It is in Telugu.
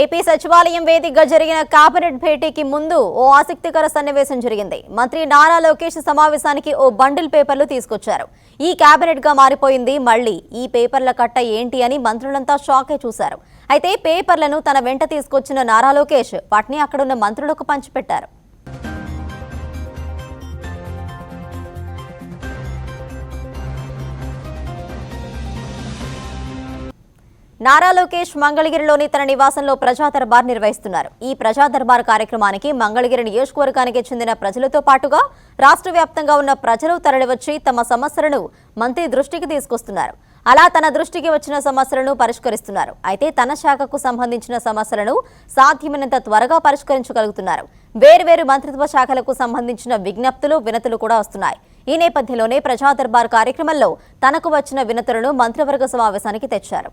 ఏపీ సచివాలయం వేదికగా జరిగిన కేబినెట్ భేటీకి ముందు ఓ ఆసక్తికర సన్నివేశం జరిగింది. మంత్రి నారా లోకేష్ సమావేశానికి ఓ బండిల్ పేపర్లు తీసుకొచ్చారు. ఈ కేబినెట్గా మారిపోయింది మళ్ళీ ఈ పేపర్ల కట్ట ఏంటి అని మంత్రులంతా షాకే చూశారు. అయితే పేపర్లను తన వెంట తీసుకొచ్చిన నారా లోకేష్ వాటిని అక్కడున్న మంత్రులకు పంచిపెట్టారు. నారా లోకేష్ మంగళగిరిలోని తన నివాసంలో ప్రజా దర్బార్ నిర్వహిస్తున్నారు. ఈ ప్రజా దర్బార్ కార్యక్రమానికి మంగళగిరి నియోజకవర్గానికి చెందిన ప్రజలతో పాటుగా రాష్ట్ర వ్యాప్తంగా ఉన్న ప్రజలు తరలివచ్చి తమ సమస్యలను మంత్రి దృష్టికి తీసుకొస్తున్నారు. అలా తన దృష్టికి వచ్చిన సమస్యలను పరిష్కరిస్తున్నారు. అయితే తన శాఖకు సంబంధించిన సమస్యలను సాధ్యమైనంత త్వరగా పరిష్కరించగలుగుతున్నారు. వేర్వేరు మంత్రిత్వ శాఖలకు సంబంధించిన విజ్ఞప్తులు వినతులు కూడా వస్తున్నాయి. ఈ నేపథ్యంలోనే ప్రజా దర్బార్ కార్యక్రమంలో తనకు వచ్చిన వినతులను మంత్రివర్గ సమావేశానికి తెచ్చారు.